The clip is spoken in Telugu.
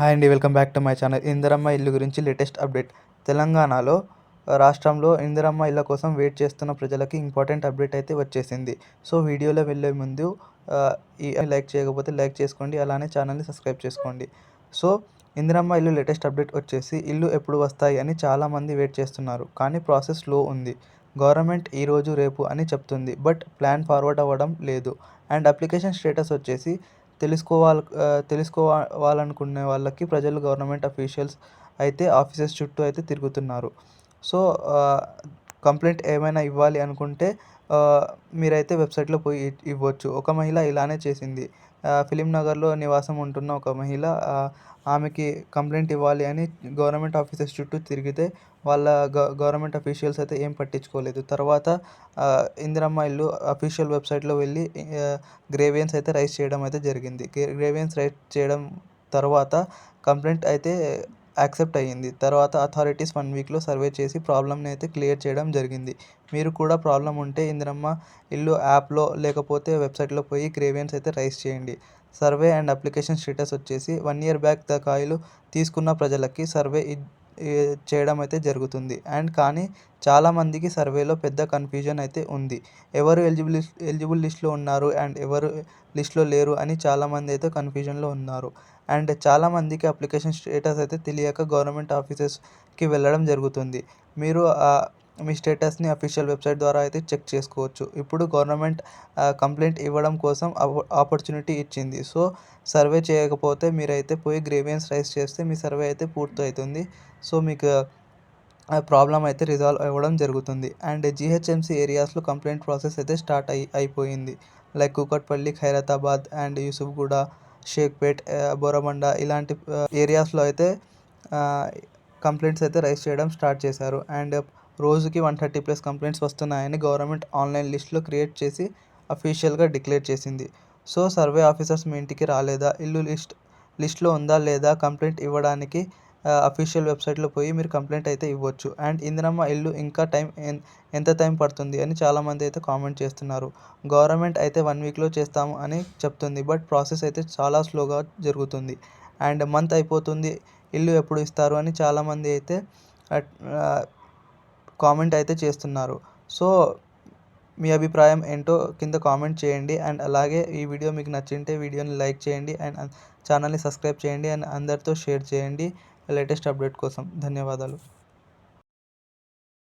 హాయ్ అండి welcome back to my channel. Indiramma ఇల్లు గురించి లేటెస్ట్ అప్డేట్. తెలంగాణలో రాష్ట్రంలో ఇందిరమ్మ ఇళ్ళ కోసం వెయిట్ చేస్తున్న ప్రజలకి ఇంపార్టెంట్ అప్డేట్ అయితే వచ్చేసింది. సో వీడియోలో వెళ్ళే ముందు ఈ లైక్ చేయకపోతే లైక్ చేసుకోండి అలానే ఛానల్ని సబ్స్క్రైబ్ చేసుకోండి. సో ఇందిరమ్మ ఇల్లు లేటెస్ట్ అప్డేట్ వచ్చేసి ఇల్లు ఎప్పుడు వస్తాయి అని చాలామంది వెయిట్ చేస్తున్నారు. కానీ ప్రాసెస్ స్లో ఉంది. గవర్నమెంట్ ఈరోజు రేపు అని చెప్తుంది. బట్ ప్లాన్ ఫార్వర్డ్ అవ్వడం లేదు. అండ్ అప్లికేషన్ స్టేటస్ వచ్చేసి తెలుసుకోవాలి తెలుసుకోవాలనుకునే వాళ్ళకి ప్రజలు గవర్నమెంట్ అఫీషియల్స్ అయితే ఆఫీసెస్ చుట్టూ అయితే తిరుగుతున్నారు. సో కంప్లైంట్ ఏమైనా ఇవ్వాలి అనుకుంటే మీరైతే వెబ్సైట్లో పోయి ఇవ్వచ్చు. ఒక మహిళ ఇలానే చేసింది. ఫిలిం నగర్లో నివాసం ఉంటున్న ఒక మహిళ ఆమెకి కంప్లైంట్ ఇవ్వాలి అని గవర్నమెంట్ ఆఫీసెస్ చుట్టూ తిరిగితే వాళ్ళ గ గవర్నమెంట్ అఫీషియల్స్ అయితే ఏం పట్టించుకోలేదు. తర్వాత ఇందిరమ్మ ఇల్లు అఫీషియల్ వెబ్సైట్లో వెళ్ళి గ్రేవియన్స్ అయితే రైస్ చేయడం అయితే జరిగింది. గ్రేవియన్స్ రైస్ చేయడం తర్వాత కంప్లైంట్ అయితే యాక్సెప్ట్ అయ్యింది. తర్వాత అథారిటీస్ వన్ వీక్లో సర్వే చేసి ప్రాబ్లమ్ని అయితే క్లియర్ చేయడం జరిగింది. మీరు కూడా ప్రాబ్లం ఉంటే ఇందిరమ్మ ఇల్లు యాప్లో లేకపోతే వెబ్సైట్లో పోయి గ్రేవియన్స్ అయితే రైస్ చేయండి. సర్వే అండ్ అప్లికేషన్ స్టేటస్ వచ్చేసి వన్ ఇయర్ బ్యాక్ కాయలు తీసుకున్న ప్రజలకి సర్వే చేయడం అయితే జరుగుతుంది. అండ్ కానీ చాలామందికి సర్వేలో పెద్ద కన్ఫ్యూజన్ అయితే ఉంది. ఎవరు ఎలిజిబుల్ ఎలిజిబుల్ లిస్ట్లో ఉన్నారు అండ్ ఎవరు లిస్ట్లో లేరు అని చాలామంది అయితే కన్ఫ్యూజన్లో ఉన్నారు. అండ్ చాలామందికి అప్లికేషన్ స్టేటస్ అయితే తెలియక గవర్నమెంట్ ఆఫీసెస్కి వెళ్ళడం జరుగుతుంది. మీరు మీ స్టేటస్ని అఫీషియల్ వెబ్సైట్ ద్వారా అయితే చెక్ చేసుకోవచ్చు. ఇప్పుడు గవర్నమెంట్ కంప్లైంట్ ఇవ్వడం కోసం ఆపర్చునిటీ ఇచ్చింది. సో సర్వే చేయకపోతే మీరైతే పోయి గ్రేవియన్స్ రైస్ చేస్తే మీ సర్వే అయితే పూర్తి అవుతుంది సో మీకు ప్రాబ్లం అయితే రిజాల్వ్ అవ్వడం జరుగుతుంది. అండ్ జిహెచ్ఎంసీ ఏరియాస్లో కంప్లైంట్ ప్రాసెస్ అయితే స్టార్ట్ అయి అయిపోయింది. లైక్ కూకట్పల్లి ఖైరతాబాద్ అండ్ యూసుఫ్గూడ షేక్పేట్ బోరబండ ఇలాంటి ఏరియాస్లో అయితే కంప్లైంట్స్ అయితే రైస్ చేయడం స్టార్ట్ చేశారు. అండ్ రోజుకి వన్ థర్టీ ప్లస్ కంప్లైంట్స్ వస్తున్నాయని గవర్నమెంట్ ఆన్లైన్ లిస్ట్లో క్రియేట్ చేసి అఫీషియల్గా డిక్లేర్ చేసింది. సో సర్వే ఆఫీసర్స్ మీ ఇంటికి రాలేదా? ఇల్లు లిస్ట్ లిస్ట్లో ఉందా లేదా? కంప్లైంట్ ఇవ్వడానికి అఫీషియల్ వెబ్సైట్లో పోయి మీరు కంప్లైంట్ అయితే ఇవ్వచ్చు. అండ్ ఇందిరమ్మ ఇల్లు ఇంకా టైం ఎంత టైం పడుతుంది అని చాలామంది అయితే కామెంట్ చేస్తున్నారు. గవర్నమెంట్ అయితే వన్ వీక్లో చేస్తాము అని చెప్తుంది బట్ ప్రాసెస్ అయితే చాలా స్లోగా జరుగుతుంది. అండ్ మంత్ అయిపోతుంది ఇల్లు ఎప్పుడు ఇస్తారు అని చాలామంది అయితే కామెంట్ అయితే చేస్తున్నారు. సో మీ అభిప్రాయం ఏంటో కింద కామెంట్ చేయండి. అండ్ అలాగే ఈ వీడియో మీకు నచ్చింటే వీడియోని లైక్ చేయండి. అండ్ ఛానల్ని సబ్స్క్రైబ్ చేయండి. అండ్ అందరితో షేర్ చేయండి. లేటెస్ట్ అప్డేట్ కోసం ధన్యవాదాలు.